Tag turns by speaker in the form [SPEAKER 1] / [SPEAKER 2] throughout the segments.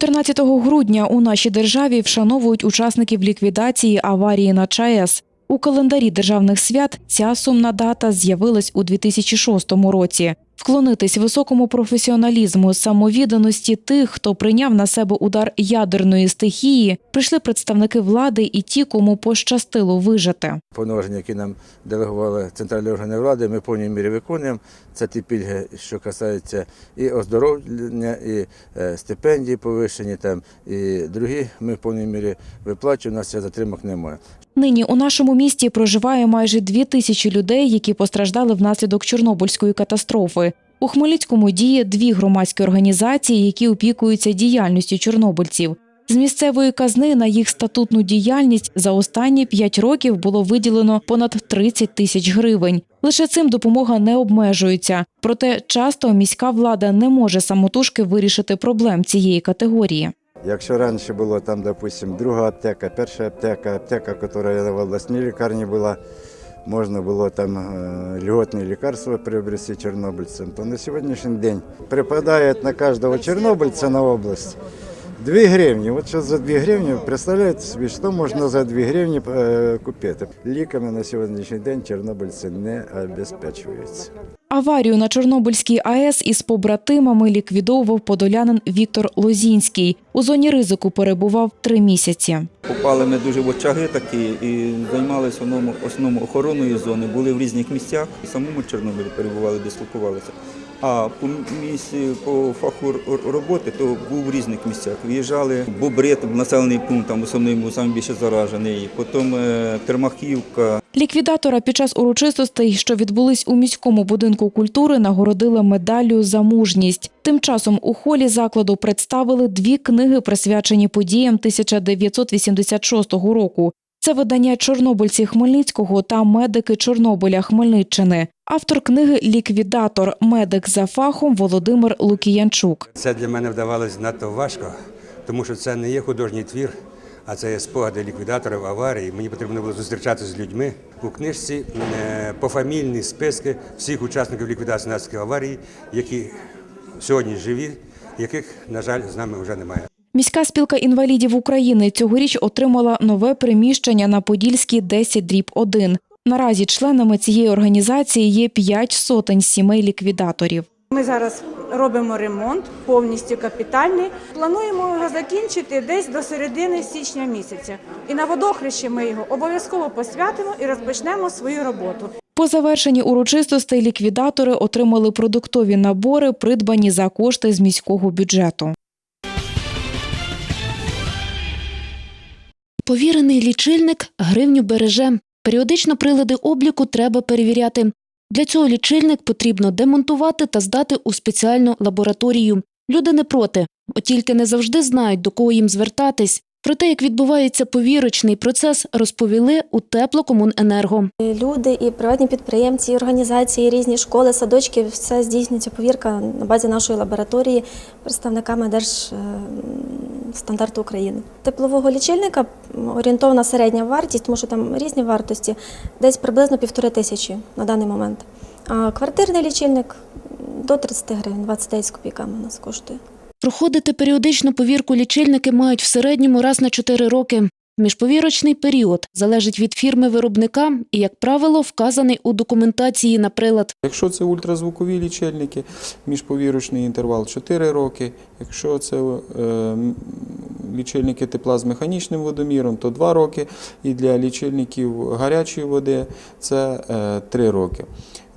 [SPEAKER 1] 14 грудня у нашій державі вшановують учасників ліквідації аварії на ЧАЕС. У календарі державних свят ця сумна дата з'явилась у 2006 році. Вклонитись високому професіоналізму, самовідданості тих, хто прийняв на себе удар ядерної стихії, прийшли представники влади і ті, кому пощастило вижити.
[SPEAKER 2] повноваження, які нам делегували центральні органи влади, ми повній мірі виконуємо. Це ті пільги, що касаються і оздоровлення, і е, стипендії повищені, там, і другі ми в повній мірі виплачуємо, у нас затримок немає.
[SPEAKER 1] Нині у нашому місті проживає майже дві тисячі людей, які постраждали внаслідок Чорнобильської катастрофи. У Хмельницькому діє дві громадські організації, які опікуються діяльністю чорнобильців. З місцевої казни на їх статутну діяльність за останні п'ять років було виділено понад 30 тисяч гривень. Лише цим допомога не обмежується. Проте часто міська влада не може самотужки вирішити проблем цієї категорії.
[SPEAKER 3] Якщо раніше було там, допустим, друга аптека, перша аптека, аптека, яка в обласній лікарні була, можна було там е, льготні лікарства приобрести чорнобильцям, то на сьогоднішній день припадає на кожного чорнобильця на область 2 гривні. От що за 2 гривні, представляєте собі, що можна за 2 гривні е, купити. Ліками на сьогоднішній день чорнобильці не обезпечуються.
[SPEAKER 1] Аварію на Чорнобильській АЕС із побратимами ліквідовував подолянин Віктор Лозінський. У зоні ризику перебував три місяці.
[SPEAKER 4] Попали ми дуже в очаги такі і займалися в основному, основному охороною зони, були в різних місцях, і самому Чорнобилі перебували, дислокувалися. А по місці, по фаху роботи, то був в різних місцях. Виїжджали Бобрит, населений пункт, там основний був найбільше заражений, потім е, Термахівка,
[SPEAKER 1] Ліквідатора під час урочистостей, що відбулись у міському будинку культури, нагородили медаллю за мужність. Тим часом у холі закладу представили дві книги, присвячені подіям 1986 року. Це видання Чорнобильці Хмельницького та медики Чорнобиля Хмельниччини. Автор книги Ліквідатор, медик за фахом Володимир Лукіянчук.
[SPEAKER 5] Це для мене вдавалося надто важко, тому що це не є художній твір, а це є спогади ліквідаторів аварії. Мені потрібно було зустрічатися з людьми. У книжці е, пофамільні списки всіх учасників ліквідації наслідків аварії, які сьогодні живі, яких, на жаль, з нами вже немає.
[SPEAKER 1] Міська спілка інвалідів України цьогоріч отримала нове приміщення на Подільській 10 дріб 1. Наразі членами цієї організації є 5 сотень сімей ліквідаторів.
[SPEAKER 6] Ми зараз робимо ремонт повністю капітальний. Плануємо його закінчити десь до середини січня місяця. І на водохрещі ми його обов'язково посвятимо і розпочнемо свою роботу.
[SPEAKER 1] По завершенні урочистостей ліквідатори отримали продуктові набори, придбані за кошти з міського бюджету.
[SPEAKER 7] Повірений лічильник гривню береже. Періодично прилади обліку треба перевіряти. Для цього лічильник потрібно демонтувати та здати у спеціальну лабораторію. Люди не проти, от тільки не завжди знають, до кого їм звертатись. Про те, як відбувається повірочний процес, розповіли у теплокомуненерго.
[SPEAKER 8] Люди і приватні підприємці, і організації, різні школи, садочки, все здійснюється повірка на базі нашої лабораторії представниками Держстандарту України. Теплового лічильника орієнтовна середня вартість, тому що там різні вартості, десь приблизно півтори тисячі на даний момент. А квартирний лічильник до 30 гривень, 29 з копійками у нас коштує.
[SPEAKER 7] Проходити періодичну повірку лічильники мають в середньому раз на 4 роки. Міжповірочний період залежить від фірми виробника і, як правило, вказаний у документації на прилад.
[SPEAKER 9] Якщо це ультразвукові лічильники, міжповірочний інтервал 4 роки. Якщо це е, лічильники тепла з механічним водоміром, то 2 роки. І для лічильників гарячої води це е, 3 роки.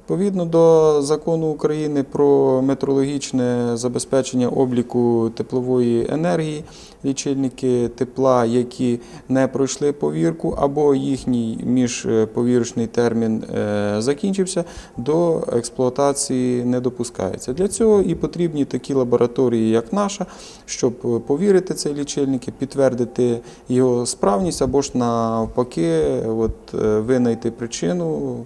[SPEAKER 9] Відповідно до закону України про метрологічне забезпечення обліку теплової енергії, лічильники тепла, які не пройшли повірку, або їхній міжповірочний термін е, закінчився, до експлуатації не допускається. Для цього і потрібні такі лабораторії, як наша, щоб повірити цей лічильник, і підтвердити його справність, або ж навпаки, от, е, винайти причину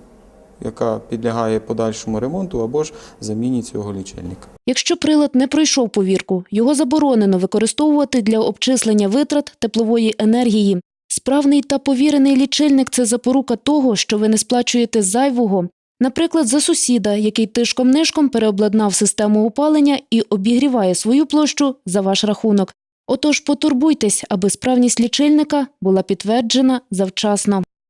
[SPEAKER 9] яка підлягає подальшому ремонту або ж заміні цього лічильника.
[SPEAKER 7] Якщо прилад не пройшов повірку, його заборонено використовувати для обчислення витрат теплової енергії. Справний та повірений лічильник це запорука того, що ви не сплачуєте зайвого. Наприклад, за сусіда, який тишком-нишком переобладнав систему опалення і обігріває свою площу за ваш рахунок. Отож потурбуйтесь, аби справність лічильника була підтверджена завчасно.